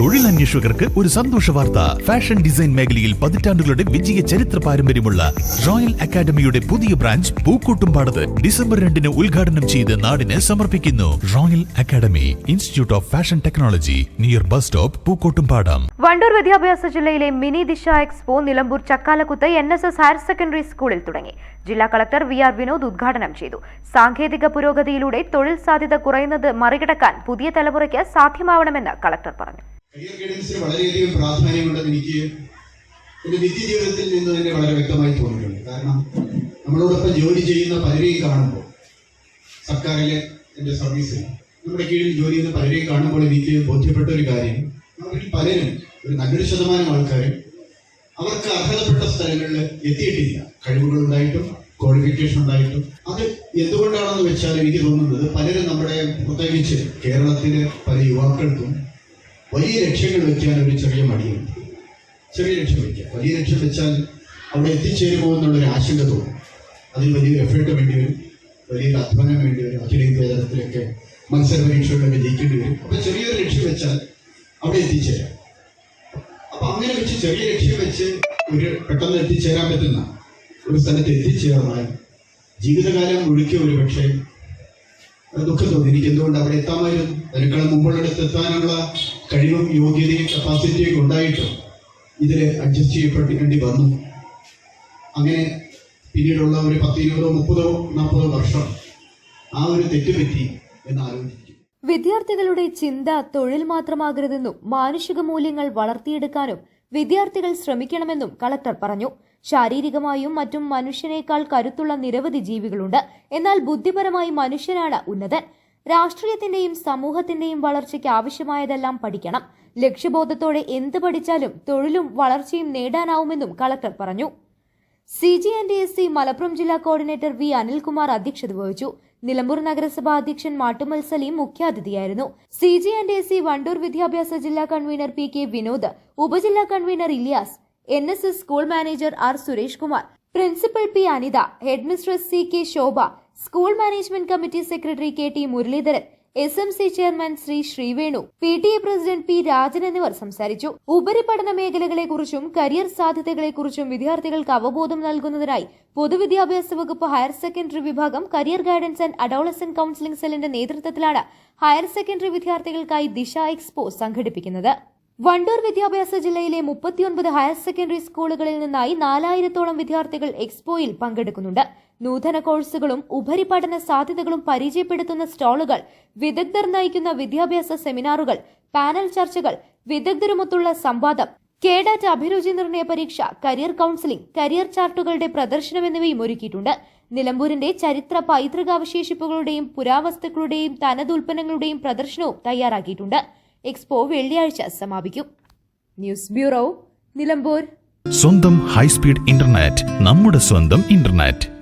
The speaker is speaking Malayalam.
തൊഴിലന്വേഷകർക്ക് ഒരു സന്തോഷ വാർത്ത. ഫാഷൻ ഡിസൈൻ മേഖലയിൽ പതിറ്റാണ്ടുകളുടെ വിജയ ചരിത്ര പാരമ്പര്യമുള്ള റോയൽ അക്കാദമിയുടെ പുതിയ ബ്രാഞ്ച് പൂക്കോട്ടുംപാടത്ത് ഡിസംബർ രണ്ടിന് ഉദ്ഘാടനം ചെയ്ത് നാടിന് സമർപ്പിക്കുന്നു. Royal Academy Institute of Fashion Technology near bus stop Pookkottumpadam. Wandoor വിദ്യാഭ്യാസ ജില്ലയിലെ mini Disha expo Nilambur Chakkalakuthu N S S higher secondary സ്കൂളിൽ തുടങ്ങി. ജില്ലാ കളക്ടർ വി ആർ വിനോദ് ഉദ്ഘാടനം ചെയ്തു. സാങ്കേതിക പുരോഗതിയിലൂടെ തൊഴിൽ സാധ്യത കുറയുന്നത് മറികടക്കാൻ പുതിയ തലമുറയ്ക്ക് സാധ്യമാവണമെന്ന് കളക്ടർ പറഞ്ഞു. കരിയർ ഗൈഡൻസിന് വളരെയധികം പ്രാധാന്യമുണ്ടെന്ന് എനിക്ക് എന്റെ നിത്യജീവിതത്തിൽ നിന്ന് തന്നെ വളരെ വ്യക്തമായി തോന്നിയിട്ടുണ്ട് കാരണം നമ്മളോടൊപ്പം ജോലി ചെയ്യുന്ന പലരെയും കാണുമ്പോൾ സർക്കാരിലെ എന്റെ സർവീസിൽ നമ്മുടെ കീഴിൽ ജോലി ചെയ്യുന്ന പലരെയും കാണുമ്പോൾ എനിക്ക് ബോധ്യപ്പെട്ട ഒരു കാര്യം അവരിൽ പലരും ഒരു നല്ലൊരു ശതമാനം ആൾക്കാരും അവർക്ക് അർഹതപ്പെട്ട സ്ഥലങ്ങളിൽ എത്തിയിട്ടില്ല. കഴിവുകൾ ഉണ്ടായിട്ടും ക്വാളിഫിക്കേഷൻ ഉണ്ടായിട്ടും. അത് എന്തുകൊണ്ടാണെന്ന് വെച്ചാൽ എനിക്ക് തോന്നുന്നത് പലരും നമ്മുടെ പ്രത്യേകിച്ച് കേരളത്തിലെ പല യുവാക്കൾക്കും വലിയ ലക്ഷ്യങ്ങൾ വെക്കാൻ ഒരു ചെറിയ മടിയുണ്ട്. ചെറിയ ലക്ഷ്യം വെക്കുക. വലിയ ലക്ഷ്യം വെച്ചാൽ അവിടെ എത്തിച്ചേരുമോ എന്നുള്ളൊരു ആശങ്ക തോന്നും. അതിൽ വലിയൊരു എഫേർട്ട് വേണ്ടി വരും. വലിയൊരു അധ്വാനം വേണ്ടി വരും. അഖിലേന്ത്യാ തലത്തിലൊക്കെ മത്സര പരീക്ഷകളിലൊക്കെ ജയിക്കേണ്ടി വരും. അപ്പോൾ ചെറിയൊരു ലക്ഷ്യം വെച്ചാൽ അവിടെ എത്തിച്ചേരാം. അപ്പൊ അങ്ങനെ വെച്ച് ചെറിയ ലക്ഷ്യം വെച്ച് ഒരു പെട്ടെന്ന് എത്തിച്ചേരാൻ പറ്റുന്ന ഒരു സ്ഥലത്ത് എത്തിച്ചേർന്നാൽ ജീവിതകാലം ഒഴുക്കിയ ഒരു പക്ഷേ ദുഃഖം തോന്നി. എനിക്ക് എന്തുകൊണ്ട് അവിടെ എത്താമായിരുന്നു? അതിനേക്കാൾ മുമ്പുള്ളിടത്ത് എത്താനുള്ള കഴിവും യോഗ്യതയും കപ്പാസിറ്റിയൊക്കെ ഉണ്ടായിട്ടും ഇതിൽ അഡ്ജസ്റ്റ് ചെയ്യപ്പെടേണ്ടി വന്നു. അങ്ങനെ പിന്നീടുള്ള ഒരു പത്ത് ഇരുപതോ മുപ്പതോ നാൽപ്പതോ വർഷം ആ ഒരു തെറ്റ് പറ്റി എന്ന് ആലോചിക്കും. വിദ്യാർത്ഥികളുടെ ചിന്ത തൊഴിൽ മാത്രമാകരുതെന്നും മാനുഷിക മൂല്യങ്ങൾ വളർത്തിയെടുക്കാനും വിദ്യാർത്ഥികൾ ശ്രമിക്കണമെന്നും കളക്ടർ പറഞ്ഞു. ശാരീരികമായും മറ്റും മനുഷ്യനേക്കാൾ കരുത്തുള്ള നിരവധി ജീവികളുണ്ട്. എന്നാൽ ബുദ്ധിപരമായി മനുഷ്യനാണ് ഉന്നതൻ. രാഷ്ട്രീയത്തിന്റെയും സമൂഹത്തിന്റെയും വളർച്ചയ്ക്ക് ആവശ്യമായതെല്ലാം പഠിക്കണം. ലക്ഷ്യബോധത്തോടെ എന്ത് പഠിച്ചാലും തൊഴിലും വളർച്ചയും നേടാനാവുമെന്നും കളക്ടർ പറഞ്ഞു. C G N D S C Malappuram ജില്ലാ കോർഡിനേറ്റർ വി അനിൽകുമാർ അധ്യക്ഷത വഹിച്ചു. നിലമ്പൂർ നഗരസഭാ അധ്യക്ഷൻ Mattumal Saleem മുഖ്യാതിഥിയായിരുന്നു. C G N D S C Wandoor വിദ്യാഭ്യാസ ജില്ലാ കൺവീനർ പി കെ വിനോദ് ഉപജില്ലാ convener Iliyas N S S school manager R Suresh Kumar principal P Anitha headmistress C K Shobha school management committee secretary K T Muraleedharan S M C chairman Shri Sreevenu P T A president P Rajan എന്നിവർ സംസാരിച്ചു. ഉപരിപഠന മേഖലകളെക്കുറിച്ചും കരിയർ സാധ്യതകളെക്കുറിച്ചും വിദ്യാർത്ഥികൾക്ക് അവബോധം നൽകുന്നതിനായി പൊതുവിദ്യാഭ്യാസ വകുപ്പ് ഹയർ സെക്കൻഡറി വിഭാഗം career guidance and adolescent counselling സെല്ലിന്റെ നേതൃത്വത്തിലാണ് ഹയർ സെക്കൻഡറി വിദ്യാർത്ഥികൾക്കായി ദിശ എക്സ്പോ സംഘടിപ്പിക്കുന്നത്. വണ്ടൂർ വിദ്യാഭ്യാസ ജില്ലയിലെ മുപ്പത്തിയൊൻപത് ഹയർ സെക്കൻഡറി സ്കൂളുകളിൽ നിന്നായി നാലായിരത്തോളം വിദ്യാർത്ഥികൾ എക്സ്പോയിൽ പങ്കെടുക്കുന്നുണ്ട്. നൂതന കോഴ്സുകളും ഉപരിപഠന സാധ്യതകളും പരിചയപ്പെടുത്തുന്ന സ്റ്റാളുകൾ വിദഗ്ധർ നയിക്കുന്ന വിദ്യാഭ്യാസ സെമിനാറുകൾ പാനൽ ചർച്ചകൾ വിദഗ്ധരുമൊത്തുള്ള സംവാദം കേഡാറ്റ് അഭിരുചി നിർണയ പരീക്ഷ കരിയർ കൌൺസിലിംഗ് കരിയർ ചാർട്ടുകളുടെ പ്രദർശനം എന്നിവയും ഒരുക്കിയിട്ടുണ്ട്. നിലമ്പൂരിന്റെ ചരിത്ര പൈതൃകാവശേഷിപ്പുകളുടെയും പുരാവസ്തുക്കളുടെയും തനത് ഉൽപ്പന്നങ്ങളുടെയും പ്രദർശനവും തയ്യാറാക്കിയിട്ടുണ്ട്. എക്സ്പോ വെള്ളിയാഴ്ച സമാപിക്കും. News bureau Nilambur. സ്വന്തം ഹൈസ്പീഡ് ഇന്റർനെറ്റ് നമ്മുടെ സ്വന്തം ഇന്റർനെറ്റ്.